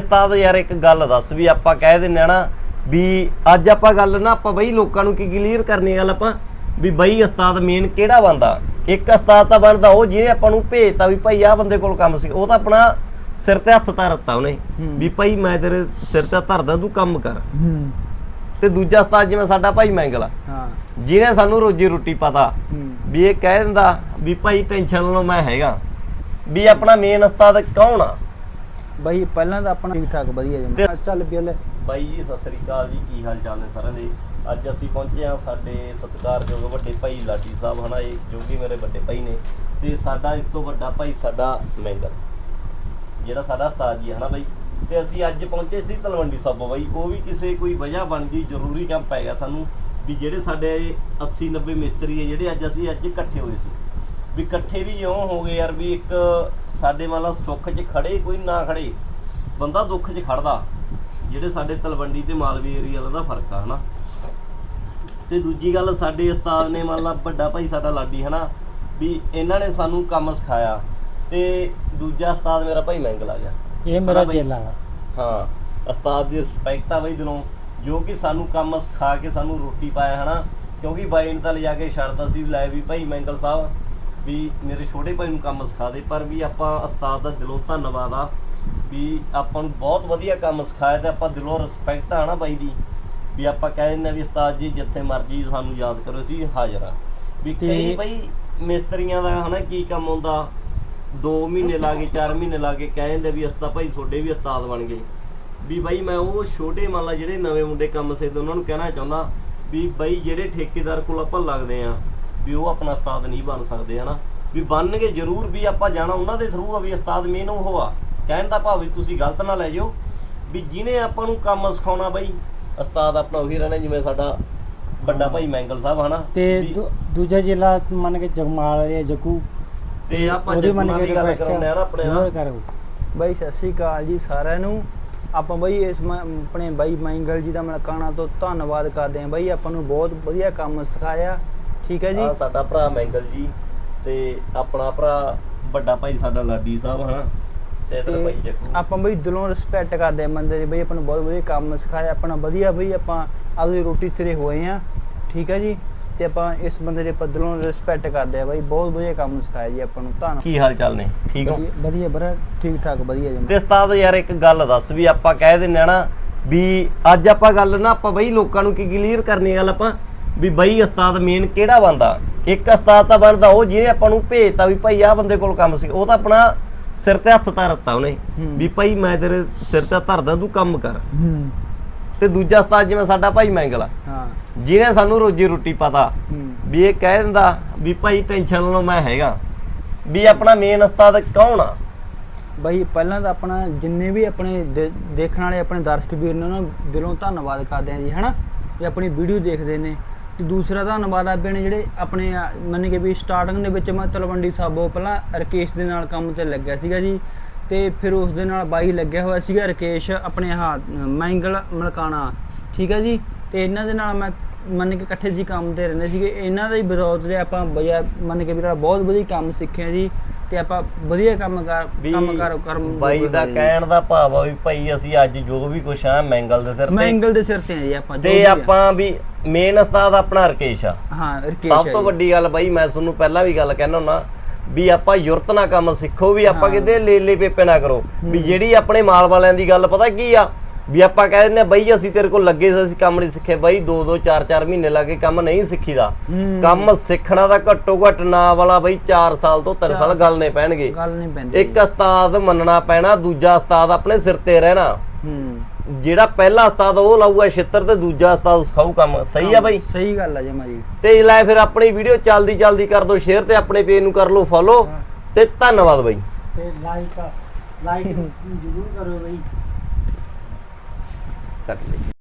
ਉਸਤਾਦ ਯਾਰ ਇੱਕ ਗੱਲ ਦੱਸ ਵੀ ਆਪਾਂ ਕਹਿ ਦਿੰਨੇ ਆ ਨਾ ਵੀ ਅੱਜ ਆਪਾਂ ਗੱਲ ਨਾ ਆਪਾਂ ਬਈ ਲੋਕਾਂ ਨੂੰ ਕੀ ਕਲੀਅਰ ਕਰਨੀ ਗੱਲ ਆਪਾਂ ਵੀ ਬਈ ਉਸਤਾਦ ਮੇਨ ਕਿਹੜਾ ਬੰਦਾ? ਇੱਕ ਉਸਤਾਦ ਤਾਂ ਬਣਦਾ ਉਹ ਜਿਹਨੇ ਆਪਾਂ ਨੂੰ ਭੇਜਤਾ ਵੀ ਭਾਈ ਆਹ ਬੰਦੇ ਕੋਲ ਕੰਮ ਸੀ ਉਹ ਤਾਂ ਆਪਣਾ ਸਿਰ ਤੇ ਹੱਥ ਧਰਤਾ ਉਹਨੇ। ਵੀ ਭਾਈ ਮੈਂ ਤੇਰੇ ਸਿਰ ਤੇ ਧਰਦਾ ਤੂੰ ਕੰਮ ਕਰ। ਤੇ ਦੂਜਾ ਉਸਤਾਦ ਜਿਵੇਂ ਸਾਡਾ ਭਾਈ ਮੈਂਗਲ ਆ ਹਾਂ। ਜਿਹਨੇ ਸਾਨੂੰ ਰੋਜੀ ਰੋਟੀ ਪਤਾ ਵੀ ਇਹ ਕਹਿ ਦਿੰਦਾ ਵੀ ਭਾਈ ਟੈਨਸ਼ਨ ਲਓ ਮੈਂ ਹੈਗਾ ਵੀ ਆਪਣਾ ਮੇਨ ਉਸਤਾਦ ਕੌਣ ਆ? ਬਾਈ ਪਹਿਲਾਂ ਤਾਂ ਆਪਣਾ ਠੀਕ ਠਾਕ ਵਧੀਆ ਜਮਾ ਚੱਲ ਬਿੱਲ। ਬਾਈ ਜੀ, ਸਤਿ ਸ੍ਰੀ ਅਕਾਲ ਜੀ। ਕੀ ਹਾਲ ਚਾਲ ਨੇ ਸਾਰਿਆਂ ਦੇ? ਅੱਜ ਅਸੀਂ ਪਹੁੰਚੇ ਹਾਂ ਸਾਡੇ ਸਤਿਕਾਰਯੋਗ ਵੱਡੇ ਭਾਈ ਲਾਡੀ ਸਾਹਿਬ ਹਨਾ, ਇਹ ਜੋ ਕਿ ਮੇਰੇ ਵੱਡੇ ਭਾਈ ਨੇ। ਤੇ ਸਾਡਾ ਇਸ ਤੋਂ ਵੱਡਾ ਭਾਈ ਸਾਡਾ ਮੈਂਗਲ ਜਿਹੜਾ ਸਾਡਾ ਉਸਤਾਦ ਜੀ ਹੈ ਹਨਾ ਬਾਈ। ਤੇ ਅਸੀਂ ਅੱਜ ਪਹੁੰਚੇ ਸੀ ਤਲਵੰਡੀ ਸਾਬੋ ਬਾਈ। ਉਹ ਵੀ ਕਿਸੇ ਕੋਈ ਵਜ੍ਹਾ ਬਣ ਗਈ, ਜ਼ਰੂਰੀ ਕੰਮ ਪੈ ਗਿਆ ਸਾਨੂੰ, ਵੀ ਜਿਹੜੇ ਸਾਡੇ 80 90 ਮਿਸਤਰੀ ਹੈ ਜਿਹੜੇ ਅੱਜ ਅਸੀਂ ਅੱਜ ਇਕੱਠੇ ਹੋਏ ਸੀ। ਵੀ ਇਕੱਠੇ ਵੀ ਇਉਂ ਹੋ ਗਏ ਯਾਰ ਵੀ ਇੱਕ ਸਾਡੇ ਮੰਨ ਲਾ ਸੁੱਖ 'ਚ ਖੜੇ ਕੋਈ ਨਾ ਖੜੇ ਬੰਦਾ ਦੁੱਖ 'ਚ ਖੜਦਾ ਜਿਹੜੇ ਸਾਡੇ ਤਲਵੰਡੀ ਤੇ ਮਾਲਵੇ ਏਰੀਆ ਵਾਲਾ ਦਾ ਫ਼ਰਕ ਆ ਹਨਾ? ਤੇ ਦੂਜੀ ਗੱਲ ਸਾਡੇ ਉਸਤਾਦ ਨੇ ਮੰਨ ਲਾ ਵੱਡਾ ਭਾਈ ਸਾਡਾ ਲਾਡੀ ਹਨਾ? ਵੀ ਇਹਨਾਂ ਨੇ ਸਾਨੂੰ ਕੰਮ ਸਿਖਾਇਆ ਤੇ ਦੂਜਾ ਉਸਤਾਦ ਮੇਰਾ ਭਾਈ ਮੈਂਗਲ ਆ ਗਿਆ ਇਹ ਮੇਰਾ ਚੇਲਾ ਹਾਂ ਉਸਤਾਦ ਦੀ ਰਿਸਪੈਕਟ ਆ ਬਈ ਦਿਲੋਂ ਜੋ ਕਿ ਸਾਨੂੰ ਕੰਮ ਸਿਖਾ ਕੇ ਸਾਨੂੰ ਰੋਟੀ ਪਾਇਆ ਹਨਾ? ਕਿਉਂਕਿ ਬਾਈ ਨੇ ਤਾਂ ਲਿਜਾ ਕੇ ਛੱਡਦਾ ਸੀ ਵੀ ਲੈ ਵੀ ਭਾਈ ਮੈਂਗਲ ਸਾਹਿਬ ਵੀ ਮੇਰੇ ਛੋਟੇ ਭਾਈ ਨੂੰ ਕੰਮ ਸਿਖਾ ਦੇ ਪਰ ਵੀ ਆਪਾਂ ਉਸਤਾਦ ਦਾ ਦਿਲੋਂ ਧੰਨਵਾਦ ਆ ਵੀ ਆਪਾਂ ਨੂੰ ਬਹੁਤ ਵਧੀਆ ਕੰਮ ਸਿਖਾਇਆ ਤੇ ਆਪਾਂ ਦਿਲੋਂ ਰਿਸਪੈਕਟ ਆ ਨਾ ਬਾਈ ਦੀ ਵੀ ਆਪਾਂ ਕਹਿ ਦਿੰਦੇ ਆ ਵੀ ਉਸਤਾਦ ਜੀ ਜਿੱਥੇ ਮਰਜ਼ੀ ਸਾਨੂੰ ਯਾਦ ਕਰੋ ਸੀ ਹਾਜ਼ਰ ਆ। ਵੀ ਤੇ- ਕਈ ਬਈ ਮਿਸਤਰੀਆਂ ਦਾ ਹਨਾ ਕੀ ਕੰਮ ਹੁੰਦਾ 2 ਮਹੀਨੇ ਲਾ ਕੇ 4 ਮਹੀਨੇ ਲਾ ਕੇ ਕਹਿ ਦਿੰਦੇ ਵੀ ਅਸਤਾ ਭਾਈ ਤੁਹਾਡੇ ਵੀ ਉਸਤਾਦ ਬਣ ਗਏ। ਵੀ ਬਾਈ ਮੈਂ ਉਹ ਛੋਟੇ ਮੰਨ ਲਾ ਜਿਹੜੇ ਨਵੇਂ ਮੁੰਡੇ ਕੰਮ ਸਿੱਖਦੇ ਉਹਨਾਂ ਨੂੰ ਕਹਿਣਾ ਚਾਹੁੰਦਾ ਵੀ ਬਾਈ ਜਿਹੜੇ ਠੇਕੇਦਾਰ ਕੋਲ ਆਪਾਂ ਲੱਗਦੇ ਆ ਵੀ ਉਹ ਆਪਣਾ ਉਸਤਾਦ ਨਹੀਂ ਬਣ ਸਕਦੇ ਹਨਾ? ਵੀ ਬਣਨਗੇ ਜ਼ਰੂਰ ਵੀ ਆਪਾਂ ਜਾਣਾ ਉਹਨਾਂ ਦੇ ਥਰੂ ਆ ਵੀ ਉਸਤਾਦ ਮੇਨ ਉਹ ਆ। ਕਹਿਣ ਦਾ ਭਾਵ ਵੀ ਤੁਸੀਂ ਗਲਤ ਨਾ ਲੈ ਜਿਓ ਵੀ ਜਿਹਨੇ ਆਪਾਂ ਨੂੰ ਕੰਮ ਸਿਖਾਉਣਾ ਬਾਈ ਉਸਤਾਦ ਆਪਣਾ ਉਹੀ ਰਹਿਣਾ ਜਿਵੇਂ ਸਾਡਾ ਵੱਡਾ ਭਾਈ ਮੈਂਗਲ ਸਾਹਿਬ ਹਨਾ? ਤੇ ਦੂਜਾ ਜ਼ਿਲ੍ਹਾ ਮੰਨ ਕੇ ਜਗਮਾਲ ਜਾਂ ਜੱਗੂ। ਤੇ ਆਪਾਂ ਜੱਗੂ ਨਾਲ ਕੇ ਵੀ ਗੱਲ ਕਰਾਉਂਦੇ ਆ ਨਾ ਆਪਣੇ ਨਾਲ ਬਈ ਸਤਿ ਸ਼੍ਰੀ ਅਕਾਲ ਜੀ ਸਾਰਿਆਂ ਨੂੰ। ਆਪਾਂ ਬਈ ਇਸ ਆਪਣੇ ਬਾਈ ਮਾਈਂਗਲ ਜੀ ਦਾ ਮਲਕਾਣਾ ਤੋਂ ਧੰਨਵਾਦ ਕਰਦੇ ਹਾਂ। ਬਈ ਆਪਾਂ ਨੂੰ ਬਹੁਤ ਵਧੀਆ ਕੰਮ ਸਿਖਾਇਆ। ਠੀਕ ਹੈ ਜੀ। ਆ ਸਾਡਾ ਭਰਾ ਮੈਂਗਲ ਜੀ ਤੇ ਆਪਣਾ ਭਰਾ ਵੱਡਾ ਭਾਈ ਸਾਡਾ ਲਾਡੀ ਸਾਹਿਬ ਹਨਾ? ਤੇ ਇਧਰ ਭਾਈ ਜੱਗੂ। ਆਪਾਂ ਬਈ ਦਿਲੋਂ ਰਿਸਪੈਕਟ ਕਰਦੇ ਹਾਂ ਬੰਦੇ ਦੀ ਬਈ ਆਪਾਂ ਨੂੰ ਬਹੁਤ ਵਧੀਆ ਕੰਮ ਸਿਖਾਇਆ ਆਪਣਾ ਵਧੀਆ ਬਈ ਆਪਾਂ ਆਪਦੀ ਰੋਟੀ ਸਿਰੇ ਹੋਏ ਆ ਠੀਕ ਹੈ ਜੀ? ਤੇ ਆਪਾਂ ਇਸ ਬੰਦੇ ਦੇ ਆਪਾਂ ਦਿਲੋਂ ਰਿਸਪੈਕਟ ਕਰਦੇ ਆ ਬਈ ਬਹੁਤ ਵਧੀਆ ਕੰਮ ਸਿਖਾਇਆ ਜੀ ਆਪਾਂ ਨੂੰ ਧੰਨ। ਕੀ ਹਾਲ ਚਾਲ ਨੇ? ਠੀਕ ਹੋ? ਵਧੀਆ- ਬਰਾ ਠੀਕ ਠਾਕ ਵਧੀਆ ਜਮਾ ਤੇ ਉਸਤਾਦ ਯਾਰ ਇੱਕ ਗੱਲ ਦੱਸ ਵੀ ਆਪਾਂ ਕਹਿ ਦਿੰਨੇ ਆ ਨਾ ਵੀ ਅੱਜ ਆਪਾਂ ਗੱਲ ਨਾ ਆਪਾਂ ਬਈ ਲੋਕਾਂ ਨੂੰ ਕੀ ਕਲੀਅਰ ਕਰਨੀ ਗੱਲ ਆਪਾਂ। ਵੀ ਬਈ ਉਸਤਾਦ ਮੇਨ ਕਿਹੜਾ ਬੰਦਾ? ਇੱਕ ਉਸਤਾਦ ਤਾਂ ਬਣਦਾ ਉਹ ਜਿਹਨੇ ਆਪਾਂ ਨੂੰ ਭੇਜਤਾ ਵੀ ਭਾਈ ਆਹ ਬੰਦੇ ਕੋਲ ਕੰਮ ਸੀ ਉਹ ਤਾਂ ਆਪਣਾ ਸਿਰ ਤੇ ਹੱਥ ਧਰਤਾ ਉਹਨੇ। ਵੀ ਭਾਈ ਮੈਂ ਤੇਰੇ ਸਿਰ ਤੇ ਧਰਦਾ ਤੂੰ ਕੰਮ ਕਰ। ਤੇ ਦੂਜਾ ਉਸਤਾਦ ਜਿਵੇਂ ਸਾਡਾ ਭਾਈ ਮੈਂਗਲ ਆ ਹਾਂ। ਜਿਹਨੇ ਸਾਨੂੰ ਰੋਜੀ ਰੋਟੀ ਪਤਾ ਵੀ ਇਹ ਕਹਿ ਦਿੰਦਾ ਵੀ ਭਾਈ ਟੈਨਸ਼ਨ ਲਓ ਮੈਂ ਹੈਗਾ ਵੀ ਆਪਣਾ ਮੇਨ ਉਸਤਾਦ ਕੌਣ ਆ? ਬਈ ਪਹਿਲਾਂ ਤਾਂ ਆਪਣਾ ਜਿੰਨੇ ਵੀ ਆਪਣੇ ਦੇਖਣ ਵਾਲੇ ਆਪਣੇ ਦਰਸ਼ਕ ਵੀਰ ਨੇ ਉਹਨਾਂ ਨੂੰ ਦਿਲੋਂ ਧੰਨਵਾਦ ਕਰਦੇ ਆ ਜੀ ਹਨਾ? ਵੀ ਆਪਣੀ ਵੀਡੀਓ ਦੇਖਦੇ ਨੇ ਤੇ ਦੂਸਰਾ ਧੰਨਵਾਦ ਆ ਨੇ ਜਿਹੜੇ ਆਪਣੇ ਆ, ਮੰਨ ਕੇ ਵੀ ਸਟਾਰਟਿੰਗ ਦੇ ਵਿੱਚ ਮੈਂ ਤਲਵੰਡੀ ਸਾਬੋ ਪਹਿਲਾਂ ਰਕੇਸ਼ ਦੇ ਨਾਲ ਕੰਮ ਤੇ ਲੱਗਿਆ ਸੀਗਾ ਜੀ ਤੇ ਫਿਰ ਉਸ ਦੇ ਨਾਲ ਬਾਈ ਲੱਗਿਆ ਹੋਇਆ ਸੀਗਾ ਰਕੇਸ਼ ਆਪਣੇ ਆਹ ਮੈਂਗਲ ਮਲਕਾਣਾ ਠੀਕ ਹੈ ਜੀ ਤੇ ਇਹਨਾਂ ਦੇ ਨਾਲ ਮੈਂ ਮੰਨ ਕੇ ਇਕੱਠੇ ਜੀ ਕੰਮ ਤੇ ਰਹਿੰਦੇ ਸੀਗੇ ਇਹਨਾਂ ਦਾ ਹੀ ਬਦੌਲਤ ਤੇ ਆਪਾਂ ਬਜਾ ਮੰਨ ਕੇ ਵੀ ਜਿਹੜਾ ਬਹੁਤ ਵਧੀਆ ਕੰਮ ਸਿੱਖਿਆ ਜੀ ਤੇ ਆਪਾਂ ਵਧੀਆ ਕੰਮ ਕਰ ਵੀ ਕੰਮ ਕਰ ਕਰਮ ਬਾਈ ਦਾ ਕਹਿਣ ਦਾ ਭਾਵ ਆ ਵੀ ਭਾਈ ਅਸੀਂ ਅੱਜ ਜੋ ਵੀ ਕੁਛ ਆ ਮੈਂਗਲ ਦੇ ਸਿਰ ਤੇ ਐਂਗਲ ਦੇ ਸਿਰ ਤੇ ਆ ਜੀ ਆਪਾਂ ਤੇ। ਆਪਾਂ ਵੀ ਮੇਨ ਉਸਤਾਦ ਆਪਣਾ ਰਕੇਸ਼ ਆ ਹਾਂ ਰਕੇਸ਼ ਸਭ ਤੋਂ। ਵੱਡੀ ਗੱਲ ਬਾਈ ਮੈਂ ਤੁਹਾਨੂੰ ਪਹਿਲਾਂ ਵੀ ਗੱਲ ਕਹਿਣਾ ਹੁੰਨਾ ਵੀ ਆਪਾਂ ਯੁਰਤ ਨਾਲ ਕੰਮ ਸਿੱਖੋ ਵੀ ਆਪਾਂ। ਕਿਤੇ ਲੇਲੇ ਪੇਪੇ ਨਾ ਕਰੋ ਵੀ ਜਿਹੜੀ ਆਪਣੇ ਮਾਲ ਵਾਲਿਆਂ ਦੀ ਗੱਲ ਪਤਾ ਕੀ ਆ ਵੀ ਆਪਾਂ ਕਹਿ ਦਿੰਦੇ ਆ ਬਈ ਅਸੀਂ ਤੇਰੇ ਕੋਲ ਲੱਗੇ ਸੀ ਅਸੀਂ ਕੰਮ ਨਹੀਂ ਸਿੱਖੇ। ਬਈ 2 2 4 4 ਮਹੀਨੇ ਲੱਗੇ ਕੰਮ ਨਹੀਂ ਸਿੱਖੀਦਾ। ਕੰਮ ਸਿੱਖਣਾ ਤਾਂ ਘੱਟੋ ਘੱਟ ਨਾ ਵਾਲਾ ਬਈ 4 ਸਾਲ ਤੋਂ 3 ਸਾਲ ਗੱਲ ਨਹੀਂ ਪੈਣਗੇ। ਗੱਲ ਨਹੀਂ ਪੈਂਦੀ। ਇੱਕ ਉਸਤਾਦ ਮੰਨਣਾ ਪੈਣਾ ਦੂਜਾ ਉਸਤਾਦ ਆਪਣੇ ਸਿਰ ਤੇ ਰਹਿਣਾ। ਜਿਹੜਾ ਪਹਿਲਾ ਉਸਤਾਦ ਉਹ ਲਾਊਗਾ ਛਿੱਤਰ ਤੇ ਦੂਜਾ ਉਸਤਾਦ ਸਿਖਾਊ ਕੰਮ। ਸਹੀ ਆ ਬਾਈ? ਸਹੀ ਗੱਲ ਆ ਜਮਾ ਜੀ ਤੇ ਲੈ ਫਿਰ ਆਪਣੀ ਵੀਡੀਓ ਚੱਲਦੀ ਚੱਲਦੀ ਕਰ ਦਿਓ ਸ਼ੇਅਰ ਤੇ ਆਪਣੇ ਪੇਜ ਨੂੰ ਕਰ ਲਓ ਫੋਲੋ ਤੇ ਧੰਨਵਾਦ ਬਾਈ। ਤੇ ਲਾਈਕ ਲਾਈਕ ਜ਼ਰੂਰ ਕਰੋ ਬਈ। tarde.